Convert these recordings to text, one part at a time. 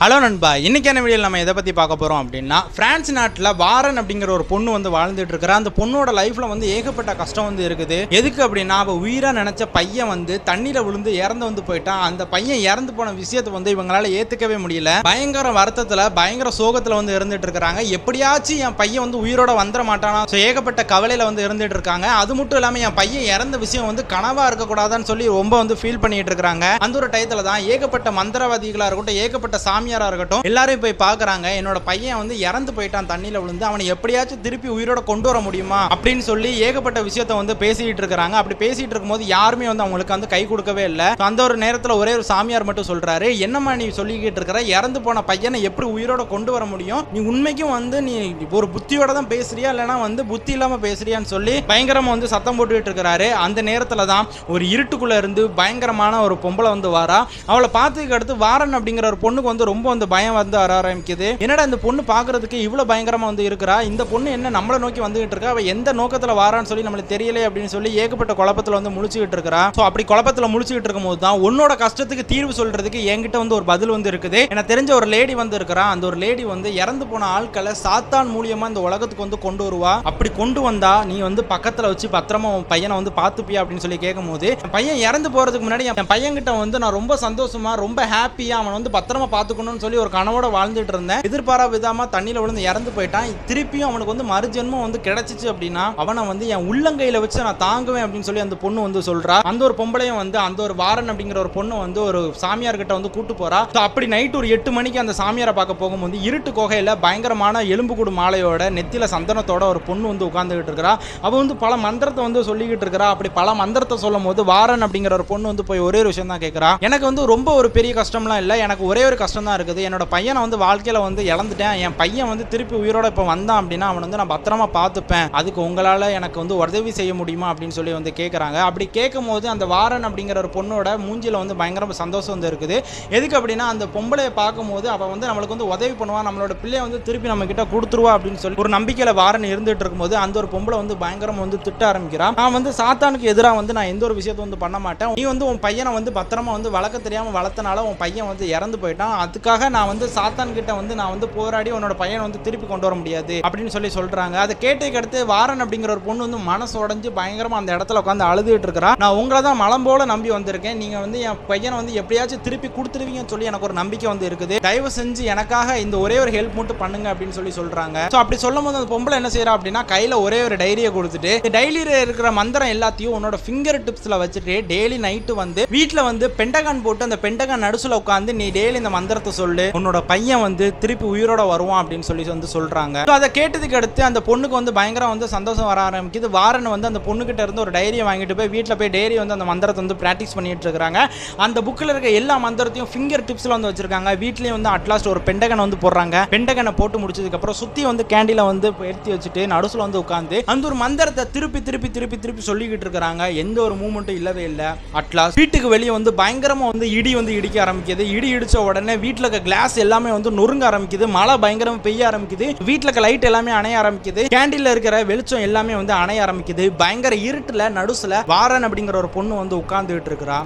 Hello நண்பா இன்னைக்கான வீடியோவில் நம்ம எதை பற்றி பார்க்க போகிறோம் அப்படின்னா பிரான்ஸ் நாட்டில் வாரன் அப்படிங்கிற ஒரு பொண்ணு வந்து வாழ்ந்துட்டு இருக்கிறா. அந்த பொண்ணோட லைஃப்பில் வந்து ஏகப்பட்ட கஷ்டம் வந்து இருக்குது. எதுக்கு அப்படின்னா அவள் உயிராக நினச்ச பையன் வந்து தண்ணியில் விழுந்து இறந்து வந்து போயிட்டான். அந்த பையன் இறந்து போன விஷயத்தை வந்து இவங்களால ஏற்றுக்கவே முடியல. பயங்கர வருத்தத்தில் பயங்கர சோகத்தில் வந்து இருந்துட்டு இருக்கிறாங்க. எப்படியாச்சும் என் பையன் வந்து உயிரோட வந்துட மாட்டானா? ஸோ ஏகப்பட்ட கவலையில் வந்து இருந்துட்டு இருக்காங்க. அது மட்டும் இல்லாமல் என் பையன் இறந்த விஷயம் வந்து கனவாக இருக்கக்கூடாதுன்னு சொல்லி ரொம்ப வந்து ஃபீல் பண்ணிட்டு இருக்கிறாங்க. அந்த ஒரு டயத்தில் தான் ஏகப்பட்ட மந்திரவாதிகளாக இருக்கட்டும் ஏகப்பட்ட சாமி சாமியாராக இருக்கட்டும் எல்லாரும் போய் பார்க்குறாங்க. என்னோட பையன் வந்து இறந்து போயிட்டான் தண்ணியில் விழுந்து. அவனை எப்படியாச்சும் திருப்பி உயிரோட கொண்டு வர முடியுமா அப்படின்னு சொல்லி ஏகப்பட்ட விஷயத்த வந்து பேசிட்டு இருக்கிறாங்க. அப்படி பேசிட்டு இருக்கும்போது யாருமே வந்து அவங்களுக்கு வந்து கை கொடுக்கவே இல்லை. அந்த ஒரு நேரத்தில் ஒரே ஒரு சாமியார் மட்டும் சொல்றாரு என்னம்மா நீ சொல்லிக்கிட்டு இருக்கிற? இறந்து போன பையனை எப்படி உயிரோட கொண்டு வர முடியும்? நீ உண்மைக்கும் வந்து நீ ஒரு புத்தியோட தான் பேசுறியா? இல்லைனா வந்து புத்தி இல்லாம பேசுறியான்னு சொல்லி பயங்கரமா வந்து சத்தம் போட்டுக்கிட்டு இருக்கிறாரு. அந்த நேரத்தில் தான் ஒரு இருட்டுக்குள்ள இருந்து பயங்கரமான ஒரு பொம்பளை வந்து வாரா. அவளை பார்த்ததுக்கு அடுத்து வாரன் அப்படிங்கிற ஒரு பொண்ணுக்கு வந்து ரொம்ப ரொம்ப வந்து பயம் வந்து வர ஆரம்பிக்குது. என்னடா இந்த பொண்ணு பார்க்கறதுக்கு இவ்வளோ பயங்கரமா வந்து இருக்கிறா? இந்த பொண்ணு என்ன நம்மளை நோக்கி வந்துகிட்டு இருக்கா? அவ எந்த நோக்கத்தில் வாரான்னு சொல்லி நம்மளுக்கு தெரியல அப்படின்னு சொல்லி ஏகப்பட்ட குழப்பத்தில் வந்து முழிச்சுக்கிட்டு இருக்கிறா. ஸோ அப்படி குழப்பத்தில் முழிச்சுக்கிட்டு இருக்கும்போது தான் உன்னோட கஷ்டத்துக்கு தீர்வு சொல்றதுக்கு என்கிட்ட வந்து ஒரு பதில் வந்து இருக்குது. எனக்கு தெரிஞ்ச ஒரு லேடி வந்து இருக்கிறா. அந்த ஒரு லேடி வந்து இறந்து போன ஆட்களை சாத்தான் மூலியமா இந்த உலகத்துக்கு வந்து கொண்டு வருவா. அப்படி கொண்டு வந்தா நீ வந்து பக்கத்துல வச்சு பத்திரமா உன் பையனை வந்து பார்த்துப்பியா அப்படின்னு சொல்லி கேட்கும்போது பையன் இறந்து போறதுக்கு முன்னாடி என் பையன்கிட்ட வந்து நான் ரொம்ப சந்தோஷமா ரொம்ப ஹாப்பியா அவன் வந்து பத்திரமா பார்த்துக்கணும்னு சொல்லி ஒரு கனவோட வாழ்ந்துட்டு இருந்தேன். எதிர்பாரா விதமா தண்ணியில விழுந்து இறந்து போயிட்டான். திருப்பியும் அவனுக்கு வந்து மறுஜென்மம் வந்து கிடைச்சிச்சு அப்படின்னா அவனை வந்து என் உள்ளங்கையில வச்சு நான் தாங்குவேன் அப்படின்னு சொல்லி அந்த பொண்ணு வந்து சொல்றா. அந்த ஒரு பொம்பளையும் வந்து அந்த ஒரு வாரன் அப்படிங்கிற ஒரு பொண்ணு வந்து ஒரு சாமியார் கிட்ட வந்து கூட்டு போறா. அப்படி நைட் ஒரு எட்டு மணிக்கு அந்த சாமியாரை பார்க்க போகும்போது இருட்டு குகையில பயங்கரமான எலும்புக்கூடு மாலையோட நெத்தில சந்தனத்தோட ஒரு பொண்ணு வந்து உட்கார்ந்துகிட்டு இருக்கிறா. அவ வந்து பல மந்திரத்தை வந்து சொல்லிக்கிட்டு இருக்கிறா. அப்படி பல மந்திரத்தை சொல்லும் போது வாரன் அப்படிங்கிற ஒரு பொண்ணு வந்து போய் ஒரே ஒரு விஷயம் தான் கேட்கறா எனக்கு வந்து ரொம்ப ஒரு பெரிய கஷ்டம்லாம் இல்லை. எனக்கு ஒரே ஒரு கஷ்டம் தான் இருக்குது. என்னோட பையனை வந்து வாழ்க்கையில் வந்து இழந்துட்டேன். என் பையன் வந்து திருப்பி உயிரோட இப்போ வந்தான் அப்படின்னா அவனை வந்து நான் பத்திரமா பார்த்துப்பேன். அதுக்கு உங்களால் எனக்கு வந்து உதவி செய்ய முடியுமா அப்படின்னு சொல்லி வந்து கேட்குறாங்க அப்படி கேட்கும் போது அந்த வாரன் அப்படிங்கிற ஒரு பொண்ணோட மூஞ்சியில் வந்து பயங்கர சந்தோஷம் வந்து இருக்குது. எதுக்கு அப்படின்னா அந்த பொம்பளையை பார்க்கும்போது அவள் வந்து நம்மளுக்கு வந்து உதவி பண்ணுவா நம்மளோட பிள்ளைய வந்து திருப்பி நம்ம கிட்ட கொடுத்துருவா அப்படின்னு சொல்லி ஒரு நம்பிக்கையில் வாரன் இருந்துட்டு இருக்கும்போது அந்த ஒரு பொம்பளை வந்து பயங்கரமாக வந்து திட்ட ஆரம்பிக்கிறான் நான் வந்து சாத்தானுக்கு எதிராக வந்து நான் எந்த ஒரு விஷயத்தை வந்து பண்ண மாட்டேன். நீ வந்து உன் பையனை வந்து பத்திரமா வந்து வளர்க்க தெரியாமல் வளர்த்தனால உன் பையன் வந்து இறந்து போயிட்டான். அதுக்கு அதுக்காக நான் வந்து சாத்தான் கிட்ட வந்து நான் வந்து போராடி உன்னோட பையனை வந்து திருப்பி கொண்டு வர முடியாது அப்படின்னு சொல்லி சொல்றாங்க. அதை கேட்டதுக்கு அடுத்து வாரன் அப்படிங்கிற ஒரு பொண்ணு வந்து மனசு உடஞ்சு பயங்கரமா அந்த இடத்துல உட்காந்து அழுதுகிட்டு இருக்கிறா. நான் உங்களை தான் மலம் போல நம்பி வந்திருக்கேன். நீங்க வந்து என் பையனை வந்து எப்படியாச்சும் திருப்பி கொடுத்துருவீங்கன்னு சொல்லி எனக்கு ஒரு நம்பிக்கை வந்து இருக்குது. தயவு செஞ்சு எனக்காக இந்த ஒரே ஒரு ஹெல்ப் மட்டும் பண்ணுங்க அப்படின்னு சொல்லி சொல்றாங்க. ஸோ அப்படி சொல்லும் போது அந்த பொம்பளை என்ன செய்யறா அப்படின்னா கையில ஒரே ஒரு டைரியை கொடுத்துட்டு டைரியில இருக்கிற மந்திரம் எல்லாத்தையும் உன்னோட ஃபிங்கர் டிப்ஸ்ல வச்சுட்டு டெய்லி நைட்டு வந்து வீட்டில் வந்து பெண்டகான் போட்டு அந்த பெண்டகான் நடுசுல உட்காந்து நீ டெய்லி இந்த மந்திரத்தை சொல்லு உன்னோட பையன் வந்து திருப்பி உயிரோட வருவான் அப்படின்னு சொல்லி வந்து சொல்றாங்க. அதை கேட்டதுக்கு அடுத்து அந்த பொண்ணுக்கு வந்து பயங்கரம் வந்து சந்தோஷம் வர ஆரம்பிக்குது. வாரன் வந்து அந்த பொண்ணுகிட்ட இருந்து ஒரு டைரியை வாங்கிட்டு போய் வீட்டில் போய் டைரி வந்து அந்த மந்திரத்தை வந்து ப்ராக்டிஸ் பண்ணிட்டு இருக்காங்க அந்த புக்கில் இருக்க எல்லா மந்திரத்தையும் ஃபிங்கர் டிப்ஸில் வந்து வச்சிருக்காங்க. வீட்லேயும் வந்து அட்லாஸ்ட் ஒரு பெண்டகனை வந்து போடுறாங்க. பெண்டகனை போட்டு முடிச்சதுக்கப்புறம் சுற்றி வந்து கேண்டில வந்து எடுத்து வச்சுட்டு நடுசுல வந்து உட்காந்து அந்த ஒரு மந்திரத்தை திருப்பி திருப்பி திருப்பி திருப்பி சொல்லிக்கிட்டு இருக்கிறாங்க. எந்த ஒரு மூமெண்ட்டும் இல்லவே இல்லை. அட்லாஸ்ட் வீட்டுக்கு வெளியே வந்து பயங்கரமாக வந்து இடி வந்து இடிக்க ஆரம்பிக்குது. இடி இடிச்ச உடனே வீட்டில் இருக்க கிளாஸ் எல்லாமே வந்து நொறுங்க ஆரம்பிக்குது மழை பயங்கரமா பெய்ய ஆரம்பிக்குது வீட்டில் இருக்க லைட் எல்லாமே அணைய ஆரம்பிக்குது கேண்டில்ல இருக்கிற வெளிச்சம் எல்லாமே வந்து அணைய ஆரம்பிக்குது. பயங்கர இருட்டுல நடுசுல வாரன் அப்படிங்கிற ஒரு பொண்ணு வந்து உட்காந்துக்கிட்டு இருக்கிறா.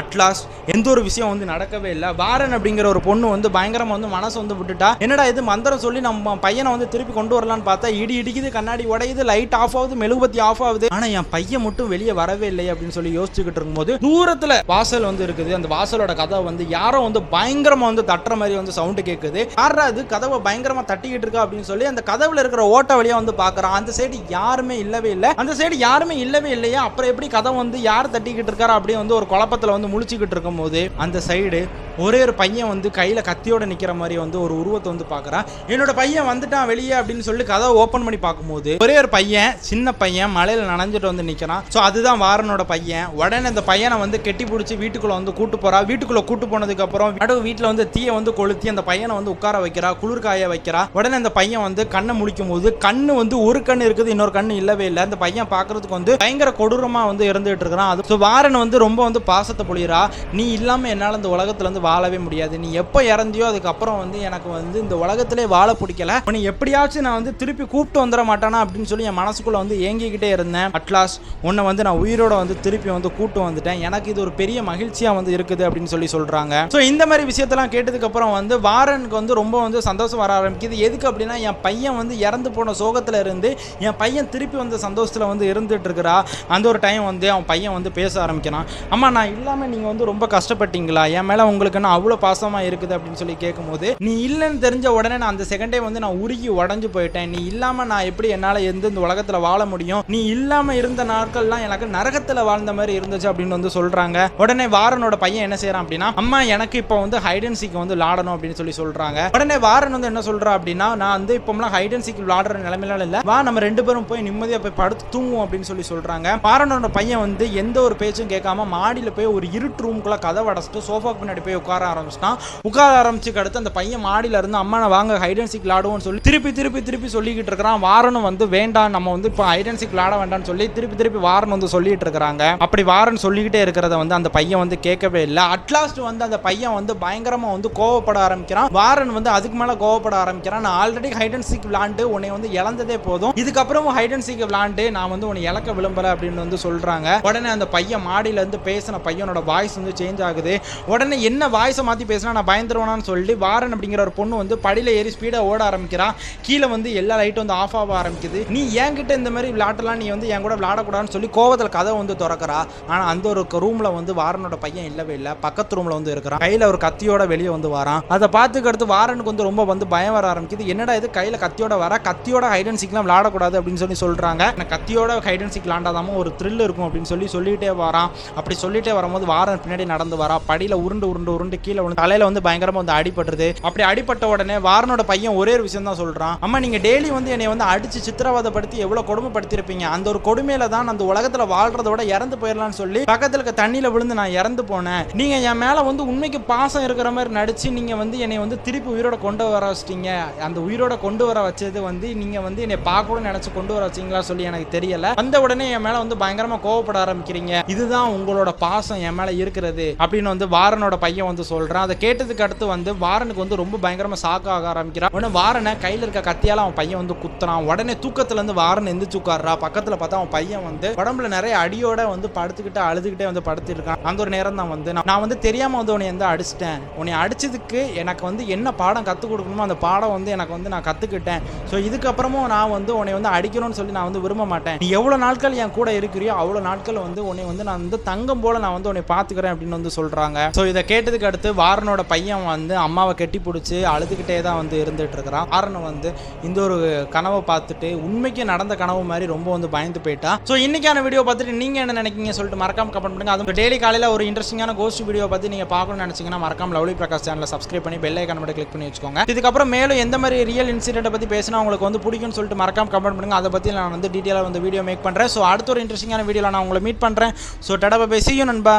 அட்லாஸ்ட் எந்த ஒரு விஷயம் வந்து நடக்கவே இல்லை. வாரன் அப்படிங்கிற ஒரு பொண்ணு வந்து பயங்கரமா வந்து மனசு வந்து விட்டுட்டா. என்னடா இது மந்திரம் சொல்லி நம்ம பையனை வந்து திருப்பி கொண்டு வரலான்னு பார்த்தா இடி இடிக்குது கண்ணாடி உடையுது லைட் ஆஃப் ஆகுது மெழுகுபத்தி ஆஃப் ஆகுது. ஆனால் என் பையன் மட்டும் வெளியே வரவே இல்லை அப்படின்னு சொல்லி யோசிச்சுக்கிட்டு இருக்கும்போது தூரத்துல வாசல் வந்து இருக்குது. அந்த வாசலோட கதை வந்து யாரோ வந்து பயங்கரமாக வந்து தட்ட தட்டுற மாதிரி வந்து சவுண்டு கேட்குது யாரா அது கதவை பயங்கரமா தட்டிக்கிட்டு இருக்கா அப்படின்னு சொல்லி அந்த கதவுல இருக்கிற ஓட்ட வழியா வந்து பாக்குறான். அந்த சைடு யாருமே இல்லவே இல்லை. அந்த சைடு யாருமே இல்லவே இல்லையா. அப்புறம் எப்படி கதவை வந்து யார் தட்டிக்கிட்டு இருக்காரு அப்படியே வந்து ஒரு குழப்பத்துல வந்து முழிச்சுக்கிட்டு இருக்கும்போது அந்த சைடு ஒரே ஒரு பையன் வந்து கையில் கத்தியோடு நிற்கிற மாதிரி வந்து ஒரு உருவத்தை வந்து பார்க்குறான். என்னோட பையன் வந்துட்டான் வெளியே அப்படின்னு சொல்லி கதவை ஓப்பன் பண்ணி பார்க்கும்போது ஒரே ஒரு பையன் சின்ன பையன் மலையில் நனைஞ்சிட்டு வந்து நிற்கிறான் ஸோ அதுதான் வாரனோட பையன். உடனே அந்த பையனை வந்து கெட்டி பிடிச்சி வீட்டுக்குள்ளே வந்து கூட்டு போகிறா வீட்டுக்குள்ளே கூட்டு போனதுக்கப்புறம் நடுவு வீட்டில் வந்து தீயை வந்து கொளுத்தி அந்த பையனை வந்து உட்கார வைக்கிறா குளிர் காய வைக்கிறா. உடனே அந்த பையன் வந்து கண்ணை முழிக்கும் போது கண்ணு வந்து ஒரு கண்ணு இருக்குது இன்னொரு கண்ணு இல்லவே இல்லை. அந்த பையன் பார்க்கறதுக்கு வந்து பயங்கர கொடூரமாக வந்து இருந்துகிட்டு இருக்கிறான். அது ஸோ வாரன் வந்து ரொம்ப வந்து பாசத்தை பொழியிறா. நீ இல்லாமல் என்னால் இந்த உலகத்தில் வந்து வாழவே முடியாது. நீ எப்போ இறந்தியோ அதுக்கப்புறம் வந்து எனக்கு வந்து இந்த உலகத்திலே வாழ பிடிக்கல. உன்னை எப்படியாச்சும் நான் வந்து திருப்பி கூப்பிட்டு வந்துட மாட்டானா அப்படின்னு சொல்லி என் மனசுக்குள்ளே வந்து ஏங்கிக்கிட்டே இருந்தேன். அட்லாஸ் உன்னை வந்து நான் உயிரோட வந்து திருப்பி வந்து கூப்பிட்டு வந்துட்டேன். எனக்கு இது ஒரு பெரிய மகிழ்ச்சியாக வந்து இருக்குது அப்படின்னு சொல்லி சொல்கிறாங்க ஸோ இந்த மாதிரி விஷயத்தெல்லாம் கேட்டதுக்கப்புறம் வந்து வாரனுக்கு வந்து ரொம்ப வந்து சந்தோஷம் வர ஆரம்பிக்குது. எதுக்கு அப்படின்னா என் பையன் வந்து இறந்து போன சோகத்தில் இருந்து என் பையன் திருப்பி வந்து சந்தோஷத்தில் வந்து இருந்துட்டு இருக்கிறா. அந்த ஒரு டைம் வந்து அவன் பையன் வந்து பேச ஆரம்பிக்கிறான். அம்மா நான் இல்லாமல் நீங்கள் வந்து ரொம்ப கஷ்டப்பட்டீங்களா? என் மேலே உங்களுக்கு கண்ணு அவ்வளோ பாசமாக இருக்குது அப்படின்னு சொல்லி கேட்கும்போது நீ இல்லைன்னு தெரிஞ்ச உடனே நான் அந்த செகண்டே வந்து நான் உருகி உடஞ்சு போயிட்டேன். நீ இல்லாமல் நான் எப்படி என்னால் எந்த இந்த உலகத்தில் வாழ முடியும்? நீ இல்லாமல் இருந்த நாட்கள்லாம் எனக்கு நரகத்தில் வாழ்ந்த மாதிரி இருந்துச்சு அப்படின்னு வந்து சொல்கிறாங்க உடனே வாரனோட பையன் என்ன செய்யறான் அப்படின்னா அம்மா எனக்கு இப்போ வந்து ஹைட் அண்ட் வந்து விளாடணும் அப்படின்னு சொல்லி சொல்றாங்க. உடனே வாரன் வந்து என்ன சொல்றா அப்படின்னா நான் வந்து இப்போம்லாம் ஹைட் அண்ட் விளாடுற நிலைமையில இல்லை. வா நம்ம ரெண்டு பேரும் போய் நிம்மதியாக போய் படுத்து தூங்குவோம் அப்படின்னு சொல்லி சொல்றாங்க. வாரனோட பையன் வந்து எந்த ஒரு பேச்சும் கேட்காம மாடியில் போய் ஒரு இருட்டு ரூம்குள்ள கதை அடைச்சிட்டு சோஃபாக்கு பின்னாடி போய் உட்கார ஆரம்பிச்சிட்டான். உட்கார ஆரம்பிச்சுக்கு அடுத்து அந்த பையன் மாடியில இருந்து அம்மா நான் வாங்க ஹைட் அண்ட் சிக் விளாடுவோம்னு சொல்லி திருப்பி திருப்பி திருப்பி சொல்லிக்கிட்டு இருக்கிறான். வாரனும் வந்து வேண்டாம் நம்ம வந்து இப்போ ஹைட் அண்ட் சிக் விளாட வேண்டாம்னு சொல்லி திருப்பி திருப்பி வாரன் வந்து சொல்லிட்டு இருக்கிறாங்க. அப்படி வாரன் சொல்லிக்கிட்டே இருக்கிறத வந்து அந்த பையன் வந்து கேட்கவே இல்லை. அட்லாஸ்ட் வந்து அந்த பையன் வந்து பயங்கரமா வந்து கோவப்பட ஆரம்பிக்கிறான். வாரன் வந்து அதுக்கு மேல கோவப்பட ஆரம்பிக்கிறான். நான் ஆல்ரெடி ஹைட் அண்ட் சிக் விளாண்டு உன்னை வந்து இழந்ததே போதும். இதுக்கப்புறம் ஹைட் அண்ட் சீக் விளாண்டு நான் வந்து உன்னை இழக்க விளம்பல அப்படின்னு வந்து சொல்றாங்க. உடனே அந்த பையன் மாடியில இருந்து பேசின பையனோட வாய்ஸ் வந்து சேஞ்ச் ஆகுது. உடனே என்ன வாய்ஸை மாற்றி பேசினா நான் பயந்துருவானு சொல்லி வாரன் அப்படிங்கிற ஒரு பொண்ணு வந்து படியில் ஏறி ஸ்பீடாக ஓட ஆரம்பிக்கிறான் கீழே வந்து எல்லா லைட்டும் வந்து ஆஃப் ஆக ஆரம்பிக்குது. நீ என்கிட்ட இந்த மாதிரி விளாட்டெல்லாம் நீ வந்து என் கூட விளாடக்கூடாதுன்னு சொல்லி கோவத்தில் கதை வந்து திறக்கிறா. ஆனால் அந்த ஒரு ரூமில் வந்து வாரனோட பையன் இல்லவே இல்லை. பக்கத்து ரூமில் வந்து இருக்கிறான். கையில் ஒரு கத்தியோட வெளியே வந்து வரான். அதை பார்த்துக்கு அடுத்து வாரனுக்கு வந்து ரொம்ப வந்து பயம் வர ஆரம்பிக்குது. என்னடா இது? கையில் கத்தியோட வர? கத்தியோட ஹைட் அண்ட் விளாடக்கூடாது அப்படின்னு சொல்லி சொல்கிறாங்க நான் கத்தியோட ஹைடன் சிக் சீக் ஒரு த்ரில் இருக்கும் அப்படின்னு சொல்லி சொல்லிட்டே வரான். அப்படி சொல்லிட்டே வரும்போது வாரன் பின்னாடி நடந்து வரா. படியில் உருண்டு உருண்டு உருண்டு கீழே விழுந்து தலையில் வந்து பயங்கரமாக வந்து அடிபட்டுருது. அப்படி அடிபட்ட உடனே வாரனோட பையன் ஒரே ஒரு விஷயம் தான் சொல்கிறான் அம்மா நீங்கள் டெய்லி வந்து என்னை வந்து அடிச்சு சித்திரவதைப்படுத்தி எவ்வளோ கொடுமைப்படுத்திருப்பீங்க? அந்த ஒரு கொடுமையில தான் அந்த உலகத்தில் வாழ்றத விட இறந்து போயிடலாம்னு சொல்லி பக்கத்தில் இருக்க தண்ணியில் விழுந்து நான் இறந்து போனேன். நீங்கள் என் மேலே வந்து உண்மைக்கு பாசம் இருக்கிற மாதிரி நடிச்சு நீங்கள் வந்து என்னை வந்து திருப்பி உயிரோட கொண்டு வர வச்சிட்டீங்க. அந்த உயிரோட கொண்டு வர வச்சது வந்து நீங்கள் வந்து என்னை பார்க்கணும்னு நினச்சி கொண்டு வர வச்சீங்களா சொல்லி எனக்கு தெரியல. வந்த உடனே என் மேலே வந்து பயங்கரமாக கோவப்பட ஆரம்பிக்கிறீங்க. இதுதான் உங்களோட பாசம் என் மேலே இருக்கிறது அப்படின்னு வந்து வாரனோட பையன் வந்து சொல்கிறான் அதை கேட்டதுக்கு அடுத்து வந்து வாரனுக்கு வந்து ரொம்ப பயங்கரமாக சாக்க ஆக ஆரம்பிக்கிறான். உடனே வாரனை கையில் இருக்க கத்தியால் அவன் பையன் வந்து குத்துறான். உடனே தூக்கத்துலேருந்து வாரன் எந்திரிச்சு உட்கார்றா. பக்கத்தில் பார்த்தா அவன் பையன் வந்து உடம்புல நிறைய அடியோட வந்து படுத்துக்கிட்டு அழுதுகிட்டே வந்து படுத்திருக்கான். அந்த ஒரு நேரம் தான் வந்து நான் வந்து தெரியாமல் வந்து உன்னை வந்து அடிச்சிட்டேன்? உன்னை அடிச்சதுக்கு எனக்கு வந்து என்ன பாடம் கற்றுக் கொடுக்கணுமோ அந்த பாடம் வந்து எனக்கு வந்து நான் கற்றுக்கிட்டேன் ஸோ இதுக்கப்புறமும் நான் வந்து உன்னை வந்து அடிக்கணும்னு சொல்லி நான் வந்து விரும்ப மாட்டேன். நீ எவ்வளோ நாட்கள் என் கூட இருக்கிறியோ அவ்வளோ நாட்கள் வந்து உன்னை வந்து நான் வந்து தங்கம் போல நான் வந்து உன்னை பார்த்துக்கிறேன் அப்படின்னு வந்து சொல்கிறாங்க ஸோ இதை கேட்டதுக்கு அடுத்து வாரனோட பையன் வந்து அம்மாவை கட்டி பிடிச்சி அழுதுகிட்டே தான் வந்து இருந்துட்டு இருக்கிறான் வாரன் வந்து இந்த ஒரு கனவை பார்த்துட்டு உண்மைக்கு நடந்த கனவு மாதிரி ரொம்ப வந்து பயந்து போயிட்டா. ஸோ இன்னைக்கான வீடியோ பார்த்துட்டு நீங்கள் என்ன நினைக்கிங்க சொல்லிட்டு மறக்காம கமெண்ட் பண்ணுங்க. அது டெய்லி காலையில் ஒரு இன்ட்ரெஸ்டிங்கான கோஸ்ட் வீடியோ பார்த்து நீங்கள் பார்க்கணும்னு நினச்சிங்கன்னா மறக்காம லவ்லி பிரகாஷ் சேனலை சப்ஸ்கிரைப் பண்ணி பெல் ஐக்கான் மட்டும் கிளிக் பண்ணி வச்சுக்கோங்க. இதுக்கப்புறம் மேலும் எந்த மாதிரி ரியல் இன்சிடென்ட்டை பற்றி பேசினா உங்களுக்கு வந்து பிடிக்கும்னு சொல்லிட்டு மறக்காம கமெண்ட் பண்ணுங்க. அதை பற்றி நான் வந்து டீட்டெயிலாக வந்து வீடியோ மேக் பண்ணுறேன் ஸோ அடுத்த ஒரு இன்ட்ரெஸ்டிங்கான வீடியோவில் நான் உங்களை மீட் பண்ணுறேன் ஸோ டடப்பை பேசியும் நண்பா.